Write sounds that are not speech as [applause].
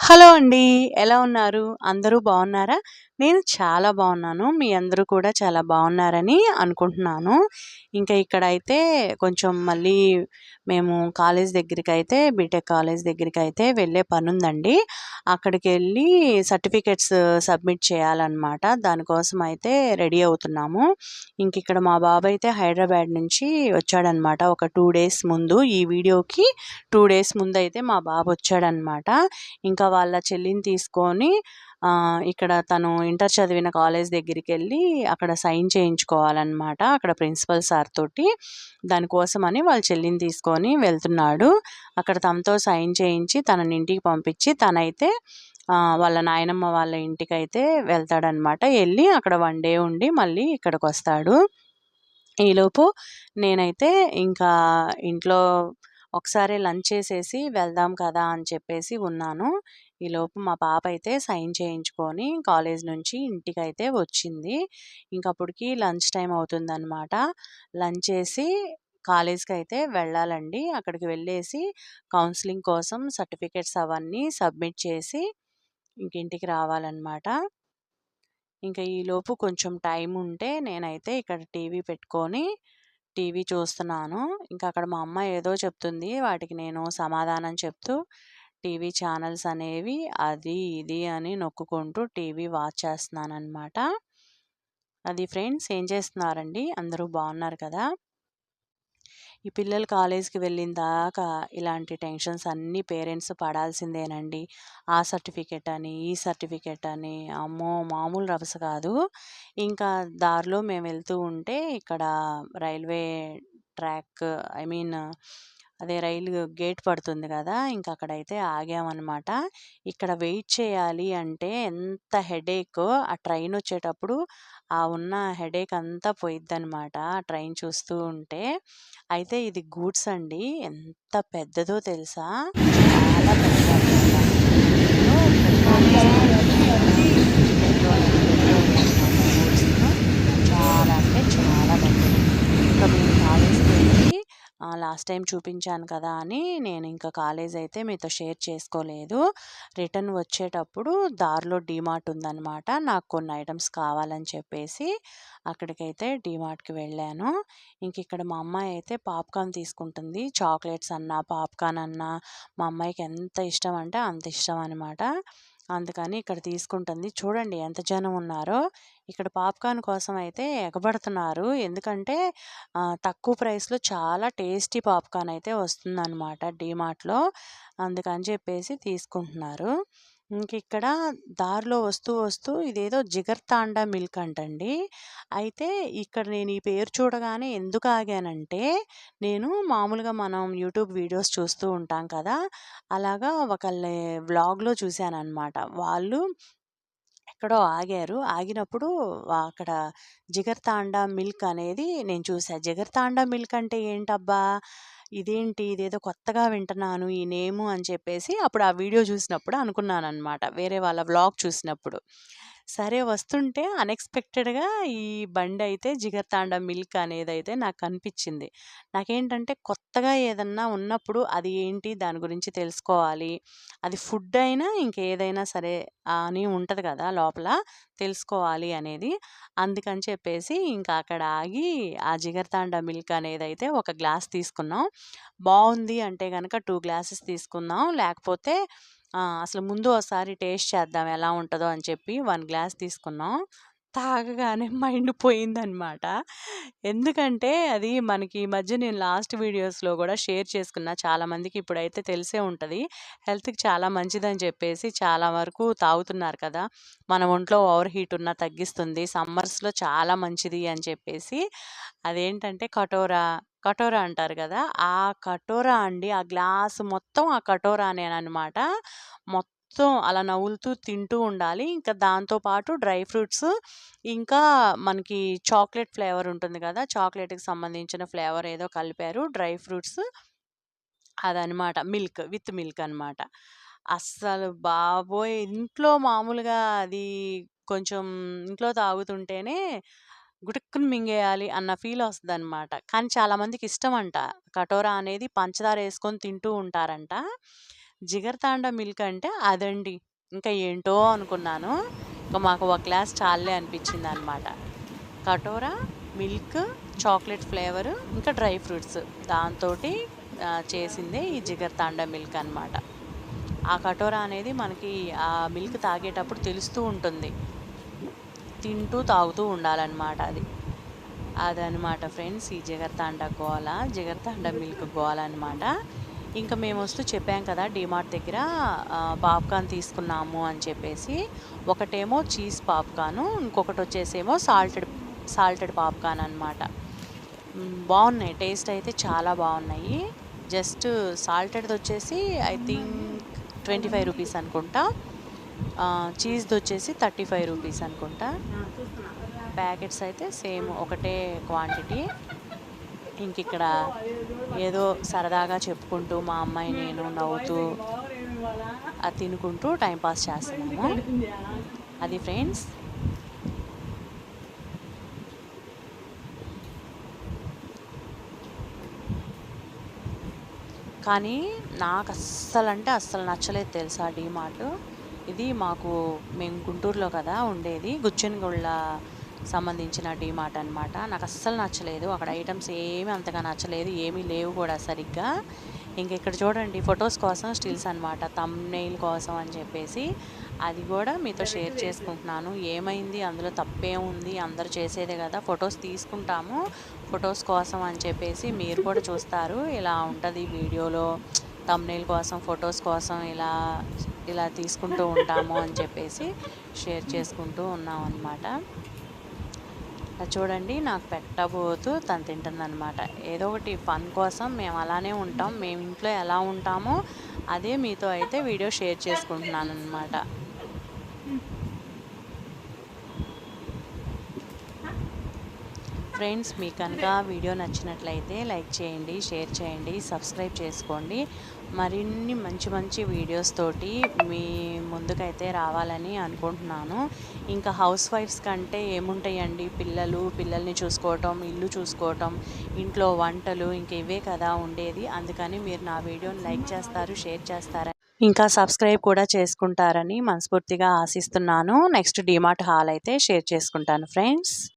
Hello అండి. ఎలా ఉన్నారు? అందరూ బాగున్నారా నేను చాలా బాగున్నాను మీ అందరూ కూడా చాలా బాగున్నారని అనుకుంటున్నాను. ఇంకా ఇక్కడైతే కొంచెం మళ్ళీ మేము కాలేజ్ దగ్గరికి అయితే బీటెక్ కాలేజ్ దగ్గరికి అయితే వెళ్ళే అక్కడికి వెళ్ళి సర్టిఫికేట్స్ సబ్మిట్ చేయాలన్నమాట దానికోసం అయితే రెడీ అవుతున్నాము. ఇంక ఇక్కడ మా బాబు అయితే హైదరాబాద్ నుంచి వచ్చాడనమాట. ఒక టూ డేస్ ముందు ఈ వీడియోకి టూ డేస్ ముందు అయితే మా బాబు వచ్చాడనమాట ఇంకా వాళ్ళ చెల్లిని తీసుకొని ఇక్కడ తను ఇంటర్ చదివిన కాలేజ్ దగ్గరికి వెళ్ళి అక్కడ సైన్ చేయించుకోవాలన్నమాట అక్కడ ప్రిన్సిపల్ సార్ తోటి. దానికోసమని వాళ్ళ చెల్లిని తీసుకొని వెళ్తున్నాడు. అక్కడ తనతో సైన్ చేయించి తనని ఇంటికి పంపించి తనైతే వాళ్ళ నాయనమ్మ వాళ్ళ ఇంటికి అయితే వెళ్తాడనమాట. వెళ్ళి అక్కడ వన్ డే ఉండి మళ్ళీ ఇక్కడికి వస్తాడు ఈలోపు నేనైతే ఇంకా ఇంట్లో ఒకసారి లంచ్ చేసేసి వెళ్దాం కదా అని చెప్పేసి ఉన్నాను. ఈలోపు మా పాప అయితే సైన్ చేయించుకొని కాలేజ్ నుంచి ఇంటికి అయితే వచ్చింది. ఇంకప్పటికి లంచ్ టైం అవుతుందన్నమాట లంచ్ చేసి కాలేజ్కి అయితే వెళ్ళాలండి. అక్కడికి వెళ్ళేసి కౌన్సిలింగ్ కోసం సర్టిఫికేట్స్ అవన్నీ సబ్మిట్ చేసి ఇంక ఇంటికి రావాలనమాట. ఇంకా ఈలోపు కొంచెం టైం ఉంటే నేనైతే ఇక్కడ టీవీ పెట్టుకొని టీవీ చూస్తున్నాను. ఇంకా అక్కడ మా అమ్మ ఏదో చెప్తుంది. వాటికి నేను సమాధానం చెప్తూ టీవీ ఛానల్స్ అనేవి అది, ఇది అని నొక్కుకుంటూ టీవీ వాచ్ చేస్తున్నాను అనమాట అది ఫ్రెండ్స్. ఏం చేస్తున్నారండి? అందరూ బాగున్నారు కదా! ఈ పిల్లలు కాలేజ్‌కి వెళ్ళిన దాకా ఇలాంటి టెన్షన్స్ అన్నీ పేరెంట్స్ పడాల్సిందేనండి. ఆ సర్టిఫికేట్ అని, ఈ సర్టిఫికేట్ అని అమ్మో! మామూలు రభస కాదు. ఇంకా దారిలో మేము వెళ్తూ ఉంటే ఇక్కడ రైల్వే ట్రాక్ ఐ మీన్ అదే రైలు గేట్ పడుతుంది కదా! ఇంక అక్కడైతే ఆగామన్నమాట ఇక్కడ వెయిట్ చేయాలి అంటే ఎంత హెడేక్ ఆ ట్రైన్ వచ్చేటప్పుడు ఆ ఉన్న హెడేక్ అంతా పోయిద్దనమాట. ఆ ట్రైన్ చూస్తూ ఉంటే. అయితే ఇది గూడ్స్ అండి. ఎంత పెద్దదో తెలుసా? చాలా పెద్ద ఇందులో చాలా అంటే చాలా పెద్దది. ఇంకా మేము కాలేజ్‌కి వెళ్ళి ఆహ్, లాస్ట్ టైం చూపించాను కదా అని నేను ఇంకా కాలేజ్ అయితే మీతో షేర్ చేసుకోలేదు. రిటర్న్ వచ్చేటప్పుడు దారిలో డీమార్ట్ ఉందనమాట. నాకు కొన్ని ఐటమ్స్ కావాలని చెప్పేసి అక్కడికైతే డీమార్ట్‌కి వెళ్ళాను. ఇంక ఇక్కడ మా అమ్మాయి అయితే పాప్‌కార్న్ తీసుకుంటుంది. చాక్లెట్స్ అన్నా, పాప్‌కార్న్ అన్నా మా అమ్మాయికి ఎంత ఇష్టం అంటే అంత ఇష్టం అనమాట. అందుకని ఇక్కడ తీసుకుంటుంది. చూడండి ఎంత జనం ఉన్నారో. ఇక్కడ పాప్‌కార్న్ కోసం అయితే ఎగబడుతున్నారు. ఎందుకంటే తక్కువ ప్రైస్‌లో చాలా టేస్టీ పాప్‌కార్న్ అయితే వస్తుందన్నమాట డీమార్ట్‌లో. అందుకని చెప్పేసి తీసుకుంటున్నారు. ఇంకిక్కడ దారిలో వస్తూ, వస్తూ ఇదేదో జిగర్తాండా మిల్క్ అంటండి. అయితే ఇక్కడ నేను ఈ పేరు చూడగానే ఎందుకు ఆగానంటే నేను మామూలుగా మనం యూట్యూబ్ వీడియోస్ చూస్తూ ఉంటాం కదా! అలాగా ఒకళ్ళ వ్లాగ్‌లో చూశానమాట వాళ్ళు ఎక్కడో ఆగారు. ఆగినప్పుడు అక్కడ జిగర్తాండా మిల్క్ అనేది నేను చూసా. జిగర్తాండా మిల్క్ అంటే ఏంటబ్బా! ఇదేంటి ఇదేదో కొత్తగా వింటున్నాను ఈ నేము అని చెప్పేసి అప్పుడు ఆ వీడియో చూసినప్పుడు అనుకున్నాను అనమాట వేరే వాళ్ళ వ్లాగ్ చూసినప్పుడు. సరే వస్తుంటే అన్‌ఎక్స్‌పెక్టెడ్‌గా ఈ బండి అయితే జిగర్తాండ మిల్క్ అనేది అయితే నాకు కనిపించింది. నాకేంటంటే కొత్తగా ఏదన్నా ఉన్నప్పుడు అది ఏంటి? దాని గురించి తెలుసుకోవాలి. అది ఫుడ్ అయినా ఇంకేదైనా సరే అని ఉంటుంది కదా! లోపల తెలుసుకోవాలి అనేది. అందుకని చెప్పేసి ఇంకా అక్కడ ఆగి ఆ జిగర్తాండ మిల్క్ అనేది అయితే ఒక గ్లాస్ తీసుకున్నాం. బాగుంది అంటే కనుక టూ గ్లాసెస్ తీసుకుందాం. లేకపోతే అసలు ముందు ఒకసారి టేస్ట్ చేద్దాం ఎలా ఉంటుందో అని చెప్పి వన్ గ్లాస్ తీసుకున్నాం. తాగగానే [laughs] మైండ్ పోయిందనమాట. ఎందుకంటే అది మనకి ఈ మధ్య నేను లాస్ట్ వీడియోస్‌లో కూడా షేర్ చేసుకున్న చాలామందికి ఇప్పుడైతే తెలిసే ఉంటుంది హెల్త్‌కి చాలా మంచిదని చెప్పేసి చాలా వరకు తాగుతున్నారు కదా! మన ఒంట్లో ఓవర్ హీట్ ఉన్నా తగ్గిస్తుంది. సమ్మర్స్‌లో చాలా మంచిది అని చెప్పేసి అదేంటంటే కటోరా, కటోరా అంటారు కదా! ఆ కటోరా అండి. ఆ గ్లాస్ మొత్తం ఆ కటోరానేననమాట. మొత్తం అలా నవ్వులుతూ తింటూ ఉండాలి. ఇంకా దాంతో పాటు డ్రై ఫ్రూట్స్ ఇంకా మనకి చాక్లెట్ ఫ్లేవర్ ఉంటుంది కదా! చాక్లెట్‌కి సంబంధించిన ఫ్లేవర్ ఏదో కలిపారు. డ్రై ఫ్రూట్స్ అదనమాట. మిల్క్ విత్ మిల్క్ అనమాట. అస్సలు బాబోయ్! ఇంట్లో మామూలుగా అది కొంచెం ఇంట్లో తాగుతుంటేనే గుటుక్కుని మింగేయాలి అన్న ఫీల్ వస్తుందన్నమాట. కానీ చాలామందికి ఇష్టమంట. కటోరా అనేది పంచదార వేసుకొని తింటూ ఉంటారంట. జిగర్తాండ మిల్క్ అంటే అదండి. ఇంకా ఏంటో అనుకున్నాను. ఇంకా మాకు ఒక గ్లాస్ చాలే అనిపించింది అనమాట కటోరా మిల్క్ చాక్లెట్ ఫ్లేవర్ ఇంకా డ్రై ఫ్రూట్స్ దాంతో చేసిందే ఈ జిగర్తాండ మిల్క్ అనమాట ఆ కటోరా అనేది మనకి ఆ మిల్క్ తాగేటప్పుడు తెలుస్తూ ఉంటుంది. తింటూ తాగుతూ ఉండాలన్నమాట అది. అదనమాట ఫ్రెండ్స్ ఈ జిగర్తాండ గోల జిగర్తాండ మిల్క్ గోల అనమాట ఇంకా మేము వస్తూ చెప్పాం కదా డిమార్ట్ దగ్గర పాప్కార్న్ తీసుకున్నాము అని చెప్పేసి. ఒకటేమో చీజ్ పాప్కార్న్ ఇంకొకటి వచ్చేసేమో సాల్టెడ్ సాల్టెడ్ పాప్కార్న్ అనమాట బాగున్నాయి టేస్ట్ అయితే చాలా బాగున్నాయి జస్ట్ సాల్టెడ్ది వచ్చేసి I think twenty five rupees అనుకుంటా. చీజ్ది వచ్చేసి థర్టీ ఫైవ్ రూపీస్ అనుకుంటా. ప్యాకెట్స్ అయితే సేమ్ ఒకటే క్వాంటిటీ ఇంక ఇక్కడ ఏదో సరదాగా చెప్పుకుంటూ మా అమ్మాయి నేను నవ్వుతూ అది తినుకుంటూ టైంపాస్ చేస్తున్నాము? అది ఫ్రెండ్స్ కానీ నాకు అస్సలు అంటే అస్సలు నచ్చలేదు తెలుసా డీమార్ట్. ఇది మాకు మేము గుంటూరులో కదా ఉండేది. గుచ్చెనగొళ్ళ సంబంధించిన డీమార్ట్ అనమాట నాకు అస్సలు నచ్చలేదు. అక్కడ ఐటమ్స్ ఏమీ అంతగా నచ్చలేదు. ఏమీ లేవు కూడా సరిగ్గా. ఇంక ఇక్కడ చూడండి ఫొటోస్ కోసం స్టిల్స్ అనమాట తమ్నెయిల్ కోసం అని చెప్పేసి అది కూడా మీతో షేర్ చేసుకుంటున్నాను. ఏమైంది? అందులో తప్పే ఉంది. అందరు చేసేదే కదా. ఫొటోస్ తీసుకుంటాము. ఫొటోస్ కోసం అని చెప్పేసి మీరు కూడా చూస్తారు. ఇలా ఉంటుంది వీడియోలో. తమ్నెయిల్ కోసం ఫొటోస్ కోసం ఇలా ఇలా తీసుకుంటూ ఉంటాము అని చెప్పేసి షేర్ చేసుకుంటూ ఉన్నాం అనమాట చూడండి నాకు పెట్టబోతూ తను తింటుందన్నమాట. ఏదో ఒకటి ఫన్ కోసం మేము అలానే ఉంటాం మేము ఇంట్లో ఎలా ఉంటామో అదే మీతో అయితే వీడియో షేర్ చేసుకుంటున్నాను అనమాట ఫ్రెండ్స్ మీకు కనుక వీడియో నచ్చినట్లయితే లైక్ చేయండి షేర్ చేయండి సబ్స్క్రైబ్ చేసుకోండి. మరిన్ని మంచి మంచి వీడియోస్ తోటి మీ ముందుకైతే రావాలని అనుకుంటున్నాను. ఇంకా హౌస్ వైఫ్స్ కంటే ఏముంటాయండి? పిల్లలు పిల్లల్ని చూసుకోవటం ఇల్లు చూసుకోవటం ఇంట్లో వంటలు ఇంక ఇవే కదా ఉండేది. అందుకని మీరు నా వీడియోని లైక్ చేస్తారు షేర్ చేస్తారని ఇంకా సబ్స్క్రైబ్ కూడా చేసుకుంటారని మనస్ఫూర్తిగా ఆశిస్తున్నాను. నెక్స్ట్ డిమార్ట్ హాల్ అయితే షేర్ చేసుకుంటాను ఫ్రెండ్స్